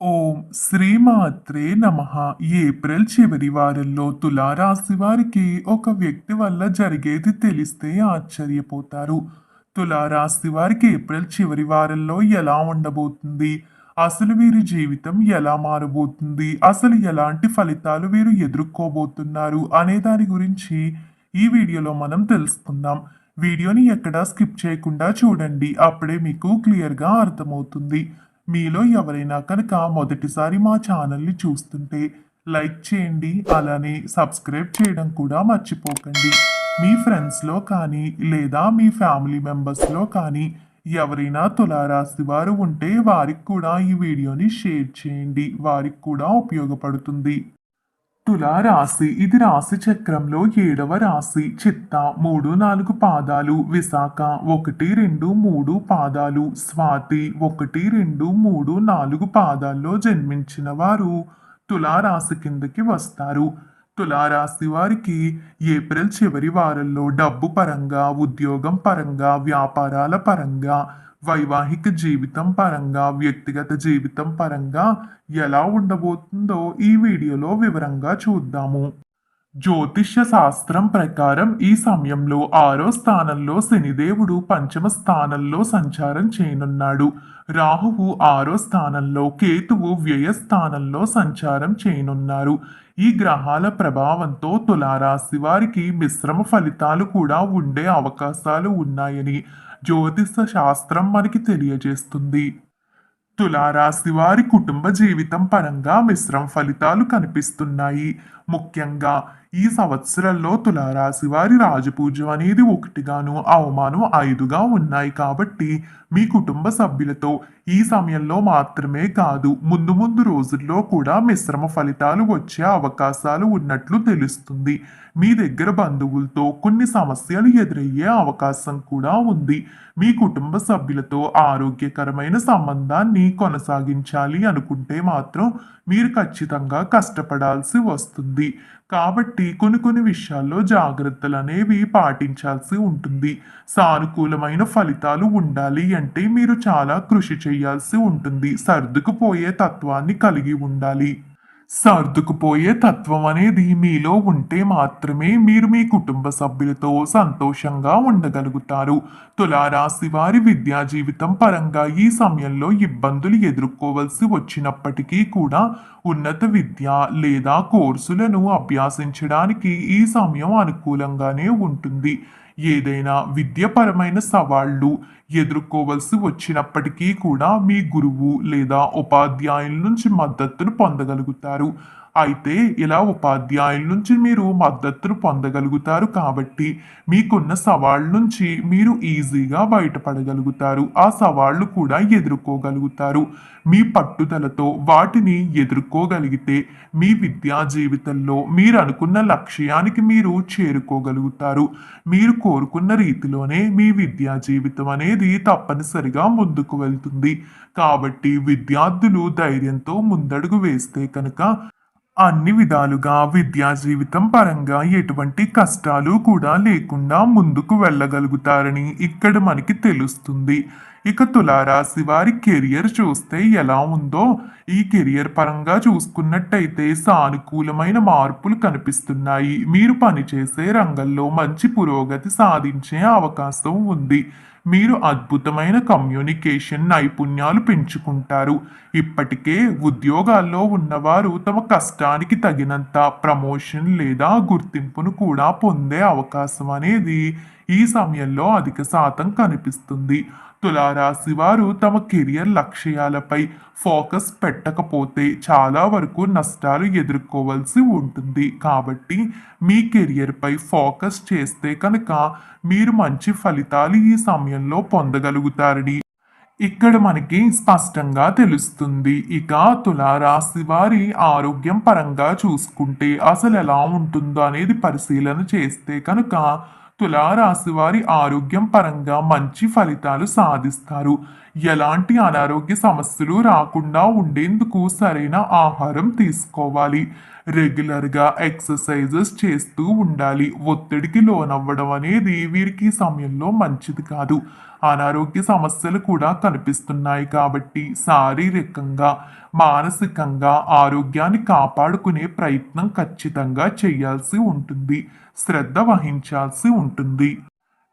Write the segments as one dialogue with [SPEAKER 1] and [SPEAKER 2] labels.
[SPEAKER 1] ఓం శ్రీమాత్రే నమ. ఏప్రిల్ చివరి వారంలో తులారాశి వారికి ఒక వ్యక్తి వల్ల జరిగేది తెలిస్తే ఆశ్చర్యపోతారు. తులారాశి వారికి ఏప్రిల్ చివరి వారంలో ఎలా ఉండబోతుంది? అసలు వీరి జీవితం ఎలా మారబోతుంది? అసలు ఎలాంటి ఫలితాలు వీరు ఎదుర్కోబోతున్నారు అనే దాని గురించి ఈ వీడియోలో మనం తెలుసుకుందాం. వీడియోని ఎక్కడా స్కిప్ చేయకుండా చూడండి. అప్పుడే మీకు క్లియర్గా అర్థమవుతుంది. మీలో ఎవరైనా కనుక మొదటిసారి మా ఛానల్ని చూస్తుంటే లైక్ చేయండి అలానే సబ్స్క్రైబ్ చేయడం కూడా మర్చిపోకండి. మీ ఫ్రెండ్స్లో కానీ లేదా మీ ఫ్యామిలీ మెంబర్స్లో కానీ ఎవరైనా తులారాశి వారు ఉంటే వారికి కూడా ఈ వీడియోని షేర్ చేయండి. వారికి కూడా ఉపయోగపడుతుంది. తులారాశి ఇది రాశి చక్రంలో ఏడవ రాశి. చిత్త మూడు నాలుగు పాదాలు. విశాఖ ఒకటి రెండు మూడు పాదాలు. స్వాతి ఒకటి రెండు మూడు నాలుగు పాదాల్లో జన్మించిన వారు తులారాశి కిందకి వస్తారు. తులారాశి వారికి ఏప్రిల్ చివరి వారంలో డబ్బు పరంగా ఉద్యోగం పరంగా వ్యాపారాల పరంగా వైవాహిక జీవితం పరంగా వ్యక్తిగత జీవితం పరంగా ఎలా ఉండబోతుందో ఈ వీడియోలో వివరంగా చూద్దాము. జ్యోతిష్య శాస్త్రం ప్రకారం ఈ సమయంలో ఆరో స్థానంలో శనిదేవుడు పంచమ స్థానంలో సంచారం చేయనున్నాడు. రాహువు ఆరో స్థానంలో కేతువు వ్యయ స్థానంలో సంచారం చేయనున్నారు. ఈ గ్రహాల ప్రభావంతో తులారాశి వారికి మిశ్రమ ఫలితాలు కూడా ఉండే అవకాశాలు ఉన్నాయని జ్యోతిష శాస్త్రం మనకి తెలియజేస్తుంది. తులారాశి వారి కుటుంబ జీవితం పరంగా మిశ్రమ ఫలితాలు కనిపిస్తున్నాయి. ముఖ్యంగా ఈ సంవత్సరంలో తులారాశి వారి రాజపూజ్యం అనేది ఒకటిగాను అవమానం ఐదుగా ఉన్నాయి. కాబట్టి మీ కుటుంబ సభ్యులతో ఈ సమయంలో మాత్రమే కాదు ముందు ముందు రోజుల్లో కూడా మిశ్రమ ఫలితాలు వచ్చే అవకాశాలు ఉన్నట్లు తెలుస్తుంది. మీ దగ్గర బంధువులతో కొన్ని సమస్యలు ఎదురయ్యే అవకాశం కూడా ఉంది. మీ కుటుంబ సభ్యులతో ఆరోగ్యకరమైన సంబంధాన్ని కొనసాగించాలి అనుకుంటే మాత్రం మీరు ఖచ్చితంగా కష్టపడాల్సి వస్తుంది. కాబట్టి కొన్ని కొన్ని విషయాల్లో జాగ్రత్తలు అనేవి పాటించాల్సి ఉంటుంది. సానుకూలమైన ఫలితాలు ఉండాలి అంటే మీరు చాలా కృషి చేయాల్సి ఉంటుంది. సర్దుకుపోయే తత్వాన్ని కలిగి ఉండాలి. సర్దుకుపోయే తత్వం అనేది మీలో ఉంటే మాత్రమే మీరు మీ కుటుంబ సభ్యులతో సంతోషంగా ఉండగలుగుతారు. తులారాశి వారి విద్యా జీవితం పరంగా ఈ సమయంలో ఇబ్బందులు ఎదుర్కోవలసి వచ్చినప్పటికీ కూడా ఉన్నత విద్య లేదా కోర్సులను అభ్యాసించడానికి ఈ సమయం అనుకూలంగానే ఉంటుంది. ఏదైనా విద్యపరమైన సవాళ్ళు ఎదుర్కోవలసి వచ్చినప్పటికీ కూడా మీ గురువు లేదా ఉపాధ్యాయుల నుంచి మద్దతును పొందగలుగుతారు. అయితే ఇలా ఉపాధ్యాయుల నుంచి మీరు మద్దతును పొందగలుగుతారు కాబట్టి మీకున్న సవాళ్ళ నుంచి మీరు ఈజీగా బయటపడగలుగుతారు. ఆ సవాళ్ళు కూడా ఎదుర్కోగలుగుతారు. మీ పట్టుదలతో వాటిని ఎదుర్కోగలిగితే మీ విద్యా జీవితంలో మీరు అనుకున్న లక్ష్యానికి మీరు చేరుకోగలుగుతారు. మీరు కోరుకున్న రీతిలోనే మీ విద్యా జీవితం అనేది తప్పనిసరిగా ముందుకు వెళ్తుంది. కాబట్టి విద్యార్థులు ధైర్యంతో ముందడుగు వేస్తే కనుక అన్ని విధాలుగా విద్యా జీవితం పరంగా ఎటువంటి కష్టాలు కూడా లేకుండా ముందుకు వెళ్ళగలుగుతారని ఇక్కడ మనకి తెలుస్తుంది. ఇక తులారాశి వారి కెరియర్ చూస్తే ఎలా ఉందో ఈ కెరియర్ పరంగా చూసుకున్నట్టయితే సానుకూలమైన మార్పులు కనిపిస్తున్నాయి. మీరు పనిచేసే రంగంలో మంచి పురోగతి సాధించే అవకాశం ఉంది. మీరు అద్భుతమైన కమ్యూనికేషన్ నైపుణ్యాలు పెంచుకుంటారు. ఇప్పటికే ఉద్యోగాల్లో ఉన్నవారు తమ కష్టానికి తగినంత ప్రమోషన్ లేదా గుర్తింపును కూడా పొందే అవకాశం అనేది ఈ సమయంలో అధిక శాతం కనిపిస్తుంది. తులారాశి వారు తమ కెరియర్ లక్ష్యాలపై ఫోకస్ పెట్టకపోతే చాలా వరకు నష్టాలు ఎదుర్కోవాల్సి ఉంటుంది. కాబట్టి మీ కెరియర్పై ఫోకస్ చేస్తే కనుక మీరు మంచి ఫలితాలు ఈ సమయంలో పొందగలుగుతారని ఇక్కడ మనకి స్పష్టంగా తెలుస్తుంది. ఇక తులారాశి వారి ఆరోగ్యం పరంగా చూసుకుంటే అసలు ఎలా ఉంటుందో అనేది పరిశీలన చేస్తే కనుక తులారాశి వారి ఆరోగ్యం పరంగా మంచి ఫలితాలు సాధిస్తారు. ఎలాంటి అనారోగ్య సమస్యలు రాకుండా ఉండేందుకు సరైన ఆహారం తీసుకోవాలి. రెగ్యులర్గా ఎక్సర్సైజెస్ చేస్తూ ఉండాలి. ఒత్తిడికి లోనవ్వడం అనేది వీరికి సమయంలో మంచిది కాదు. అనారోగ్య సమస్యలు కూడా కనిపిస్తున్నాయి కాబట్టి శారీరకంగా మానసికంగా ఆరోగ్యాన్ని కాపాడుకునే ప్రయత్నం ఖచ్చితంగా చేయాల్సి ఉంటుంది. శ్రద్ధ వహించాల్సి ఉంటుంది.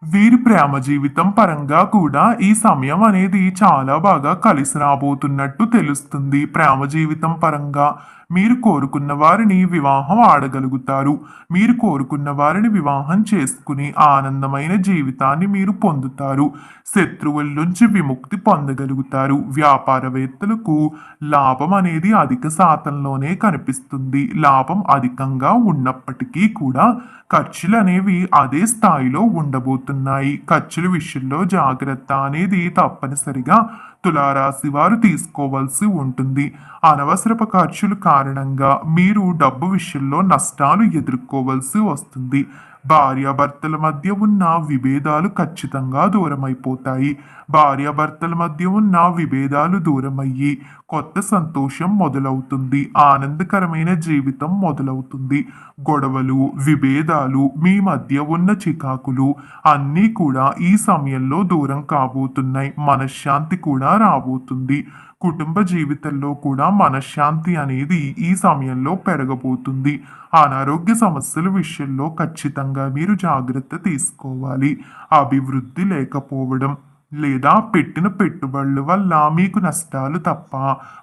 [SPEAKER 1] వీరి ప్రేమ జీవితం పరంగా కూడా ఈ సమయం అనేది చాలా బాగా కలిసి రాబోతున్నట్టు తెలుస్తుంది. ప్రేమ జీవితం పరంగా మీరు కోరుకున్న వారిని వివాహం ఆడగలుగుతారు. మీరు కోరుకున్న వారిని వివాహం చేసుకుని ఆనందమైన జీవితాన్ని మీరు పొందుతారు. శత్రువుల నుంచి విముక్తి పొందగలుగుతారు. వ్యాపారవేత్తలకు లాభం అనేది అధిక శాతంలోనే కనిపిస్తుంది. లాభం అధికంగా ఉన్నప్పటికీ కూడా ఖర్చులు అనేవి అదే స్థాయిలో ఉండబోతున్నాయి. ఖర్చుల విషయంలో జాగ్రత్త అనేది తప్పనిసరిగా తులారాశి వారు తీసుకోవాల్సి ఉంటుంది. అనవసరపు ఖర్చులు కారణంగా మీరు డబ్బు విషయంలో నష్టాలు ఎదుర్కోవాల్సి వస్తుంది. భార్యాభర్తల మధ్య ఉన్న విభేదాలు ఖచ్చితంగా దూరమైపోతాయి. భార్యాభర్తల మధ్య ఉన్న విభేదాలు దూరమయ్యి కొత్త సంతోషం మొదలవుతుంది. ఆనందకరమైన జీవితం మొదలవుతుంది. గొడవలు విభేదాలు మీ మధ్య ఉన్న చికాకులు అన్నీ కూడా ఈ సమయంలో దూరం కాబోతున్నాయి. మనశ్శాంతి కూడా రాబోతుంది. కుటుంబ జీవితంలో కూడా మనశ్శాంతి అనేది ఈ సమయంలో పెరగబోతుంది. అనారోగ్య సమస్యల విషయంలో ఖచ్చితంగా మీరు జాగ్రత్త తీసుకోవాలి. అభివృద్ధి లేకపోవడం లేదా పెట్టిన పెట్టుబడుల వల్ల మీకు నష్టాలు తప్ప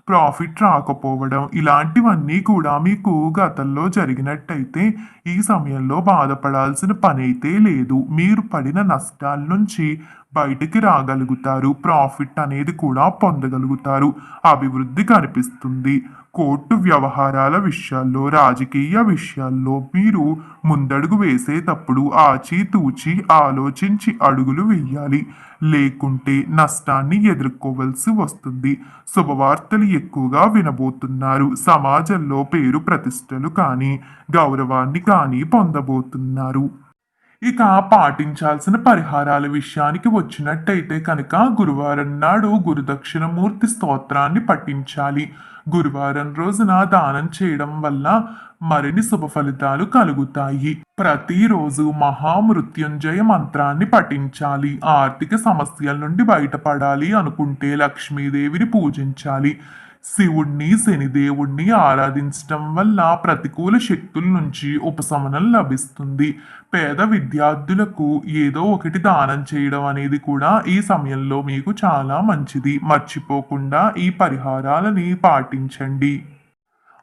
[SPEAKER 1] ప్రాఫిట్ రాకపోవడం ఇలాంటివన్నీ కూడా మీకు గతంలో జరిగినట్టయితే ఈ సమయంలో బాధపడాల్సిన పని అయితే లేదు. మీరు పడిన నష్టాల నుంచి బయటికి రాగలుగుతారు. ప్రాఫిట్ అనేది కూడా పొందగలుగుతారు. అభివృద్ధి కనిపిస్తుంది. కోర్టు వ్యవహారాల విషయాల్లో రాజకీయ విషయాల్లో మీరు ముందడుగు వేసేటప్పుడు ఆచితూచి ఆలోచించి అడుగులు వేయాలి. లేకుంటే నష్టాన్ని ఎదుర్కోవలసి వస్తుంది. శుభవార్తలు ఎక్కువగా వినబోతున్నారు. సమాజంలో పేరు ప్రతిష్టలు కానీ గౌరవాన్ని కానీ పొందబోతున్నారు. ఇక పాటించాల్సిన పరిహారాల విషయానికి వచ్చినట్టయితే కనుక గురువారం నాడు గురుదక్షిణమూర్తి స్తోత్రాన్ని పఠించాలి. గురువారం రోజున దానం చేయడం వల్ల మరిన్ని శుభ ఫలితాలు కలుగుతాయి. ప్రతిరోజు మహామృత్యుంజయ మంత్రాన్ని పఠించాలి. ఆర్థిక సమస్యల నుండి బయటపడాలి అనుకుంటే లక్ష్మీదేవిని పూజించాలి. శివుణ్ణి శనిదేవుణ్ణి ఆరాధించటం వల్ల ప్రతికూల శక్తుల నుంచి ఉపశమనం లభిస్తుంది. పేద విద్యార్థులకు ఏదో ఒకటి దానం చేయడం అనేది కూడా ఈ సమయంలో మీకు చాలా మంచిది. మర్చిపోకుండా ఈ పరిహారాలని పాటించండి.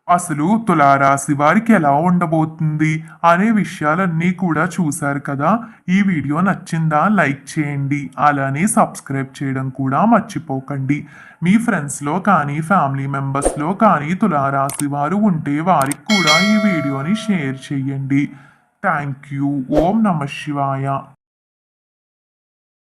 [SPEAKER 1] అసలు తులారాశి వారికి ఎలా ఉండబోతుంది అనే విషయాలన్నీ కూడా చూశారు కదా. ఈ వీడియో నచ్చిందా లైక్ చేయండి. అలానే సబ్స్క్రైబ్ చేయడం కూడా మర్చిపోకండి. మీ ఫ్రెండ్స్లో కానీ ఫ్యామిలీ మెంబర్స్లో కానీ తులారాశి వారు ఉంటే వారికి కూడా ఈ వీడియోని షేర్ చేయండి. Thank you. ఓం నమ శివాయ.